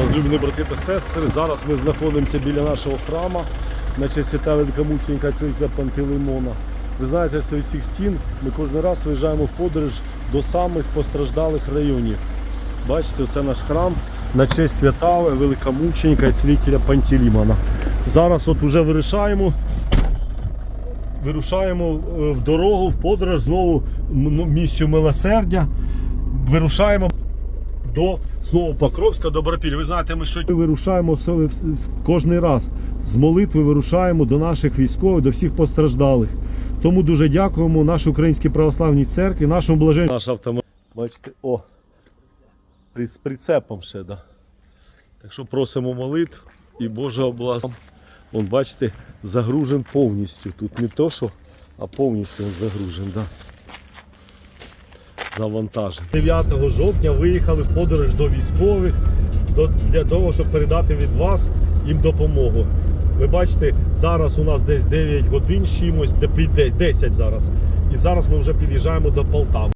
Розлюблені брати та сестри, зараз ми знаходимося біля нашого храму на честь свята великомученика цілителя Пантелеймона. Ви знаєте, з цих стін ми кожен раз виїжджаємо в подорож до самих постраждалих районів. Бачите, це наш храм на честь святого великомученика і цілителя Пантелеймона. Зараз от вже вирішаємо, вирушаємо е, в дорогу, в подорож знову місію милосердя. Вирушаємо до знову Покровська, до Бропіль. Ви знаєте, ми що вирушаємо с- раз з молитви вирушаємо до наших військових, до всіх постраждалих. Тому дуже дякуємо нашій українській православній церкві, нашому блаженному. Наш автомобіль. Бачите, о, з прицепом ще, да. Так що просимо молитв і Божого благословення. Вон, бачите, загружен повністю. Тут не то, що, а повністю загружен, да. Завантажен. 9 жовтня виїхали в подорож до військових для того, щоб передати від вас їм допомогу. Ви бачите, зараз у нас десь 9 годин чимось, де 10 зараз. І зараз ми вже під'їжджаємо до Полтави.